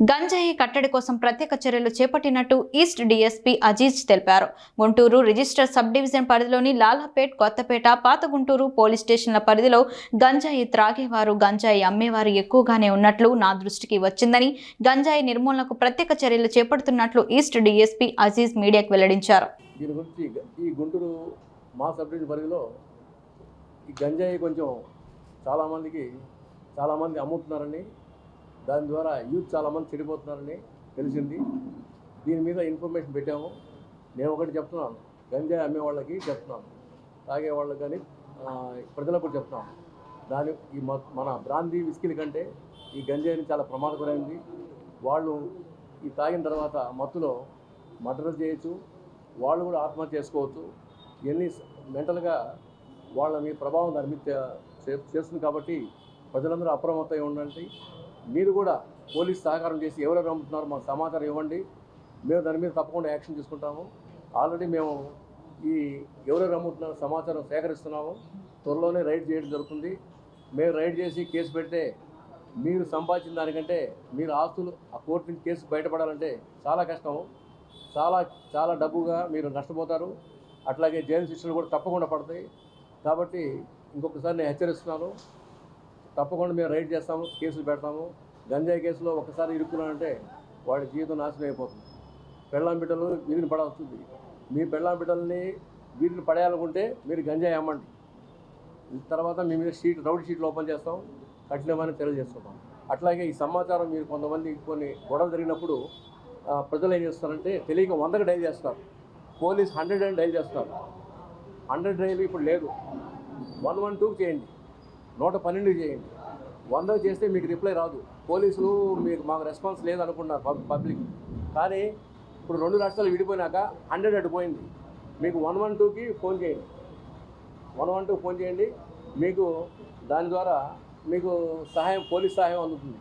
గంజాయి కట్టడి కోసం ప్రత్యేక చర్యలు చేపట్టినట్టు ఈస్ట్ డీఎస్పీ అజీజ్ తెలిపారు. గుంటూరు రిజిస్టర్ సబ్ డివిజన్ పరిధిలోని లాలాపేట్ కొత్తపేట పాత గుంటూరు పోలీస్ స్టేషన్ల పరిధిలో గంజాయి త్రాగేవారు గంజాయి అమ్మేవారు ఎక్కువగానే ఉన్నట్లు నా దృష్టికి వచ్చిందని గంజాయి నిర్మూలనకు ప్రత్యేక చర్యలు చేపడుతున్నట్లు ఈస్ట్ డీఎస్పీ అజీజ్ మీడియాకు వెల్లడించారు. దీని గురించి ఈ గుంటూరు మా సబ్ డివిజన్ పరిధిలో ఈ గంజాయి కొంచెం చాలామందికి చాలామంది అమ్ముతున్నారని దాని ద్వారా యూత్ చాలామంది చెడిపోతున్నారని తెలిసింది. దీని మీద ఇన్ఫర్మేషన్ పెట్టాము. నేను ఒకటి చెప్తున్నాను. గంజాయి అమ్మే వాళ్ళకి చెప్తున్నాను. తాగే వాళ్ళకి కానీ ప్రజలకు కూడా చెప్తున్నాను. దాని ఈ మన బ్రాందీ విస్కీల కంటే ఈ గంజాయిని చాలా ప్రమాదకరమైంది. వాళ్ళు ఈ తాగిన తర్వాత మత్తులో మర్డర్ చేయొచ్చు. వాళ్ళు కూడా ఆత్మహత్య చేసుకోవచ్చు. ఎన్ని మెంటల్గా వాళ్ళ మీ ప్రభావం దాని మీద చే- చేస్తుంది కాబట్టి ప్రజలందరూ అప్రమత్తంగా ఉండండి. మీరు కూడా పోలీస్ సహకారం చేసి ఎవరెవరు అమ్ముతున్నారో మాకు సమాచారం ఇవ్వండి. మేము దాని మీద తప్పకుండా యాక్షన్ తీసుకుంటాము. ఆల్రెడీ మేము ఈ ఎవరెవరు అమ్ముతున్నారో సమాచారం సేకరిస్తున్నాము. త్వరలోనే రైడ్ చేయడం జరుగుతుంది. మేము రైడ్ చేసి కేసు పెడితే మీరు సంపాదించిన దానికంటే మీరు ఆస్తులు ఆ కోర్టు నుంచి కేసు బయటపడాలంటే చాలా కష్టం. చాలా చాలా డబ్బుగా మీరు నష్టపోతారు. అట్లాగే జైలు శిక్షలు కూడా తప్పకుండా పడతాయి. కాబట్టి ఇంకొకసారి నేను హెచ్చరిస్తున్నాను. తప్పకుండా మేము రైడ్ చేస్తాము కేసులు పెడతాము. గంజాయి కేసులో ఒకసారి ఇరుక్కున్నానంటే వాడి జీవితం నాశనం అయిపోతుంది. పెళ్ళాం బిడ్డలు వీధిని పడాల్సింది మీ పెళ్ళాం బిడ్డల్ని వీధిని పడేయాలనుకుంటే మీరు గంజాయి అమ్మండి. తర్వాత మీ మీద షీట్ రౌడ్ షీట్లు ఓపెన్ చేస్తాం కఠినమైన చర్యలు చేసుకుంటాం. అట్లాగే ఈ సమాచారం మీరు కొంతమంది కొన్ని గొడవలు జరిగినప్పుడు ప్రజలు ఏం చేస్తారంటే తెలియక వందకు డైల్ చేస్తారు. పోలీస్ హండ్రెడ్ అండ్ డైల్ చేస్తారు. హండ్రెడ్ డైల్ ఇప్పుడు లేదు. వన్ వన్ టూకి చేయండి. నూట పన్నెండు చేయండి. వంద చేస్తే మీకు రిప్లై రాదు. పోలీసులు మీకు మాకు రెస్పాన్స్ లేదనుకున్నారు పబ్లిక్. కానీ ఇప్పుడు రెండు రాష్ట్రాలు విడిపోయినాక హండ్రెడ్ అటు పోయింది. మీకు వన్ వన్ టూకి ఫోన్ చేయండి. వన్ వన్ టూ ఫోన్ చేయండి. మీకు దాని ద్వారా మీకు సహాయం పోలీస్ సహాయం అందుతుంది.